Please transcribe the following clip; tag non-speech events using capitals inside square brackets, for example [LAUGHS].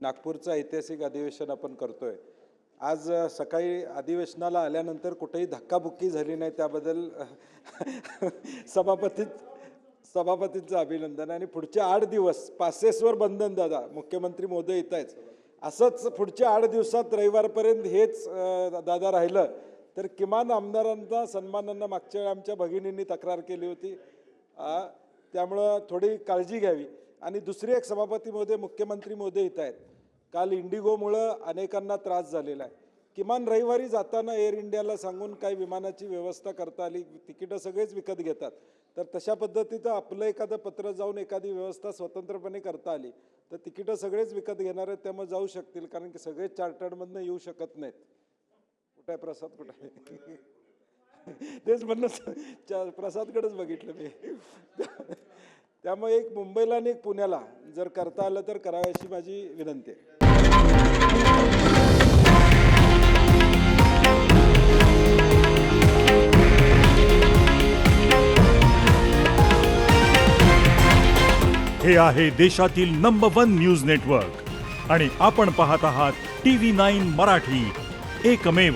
नागपूरचं ऐतिहासिक अधिवेशन आपण करतोय. आज सकाळी अधिवेशनाला आल्यानंतर कुठेही धक्काबुक्की झाली नाही त्याबद्दल [LAUGHS] सभापतीत सभापतींचं अभिनंदन आणि पुढचे आठ दिवस पासेसवर बंधन दादा मुख्यमंत्री मोदी येत आहेत. असंच पुढच्या आठ दिवसात रविवारपर्यंत हेच दादा राहिलं. तर किमान आमदारांचा सन्मानांना मागच्या वेळी आमच्या भगिनींनी तक्रार केली होती. त्यामुळं थोडी काळजी घ्यावी. आणि दुसरी एक सभापती मोदय मुख्यमंत्री मोदी येत आहेत. काल इंडिगोमुळं अनेकांना त्रास झालेला आहे. किमान रविवारी जाताना एअर इंडियाला सांगून काही विमानाची व्यवस्था करता आली तिकीटं सगळेच विकत घेतात. तर तशा पद्धतीचं आपलं एखादं पत्र जाऊन एखादी व्यवस्था स्वतंत्रपणे करता आली तर तिकीटं सगळेच विकत घेणार आहेत त्यामुळे जाऊ शकतील कारण की सगळेच चार्टर्डमधनं येऊ शकत नाहीत. कुठे आहे प्रसाद? कुठे आहे? [LAUGHS] तेच म्हणणं प्रसादकडेच बघितलं मी. त्यामुळे एक मुंबईला आणि एक पुण्याला जर करता आलं तर करावं अशी माझी विनंती आहे. हे आहे देशातील नंबर वन न्यूज नेटवर्क आणि आपण पाहत आहात टी व्ही नाईन मराठी. एकमेव.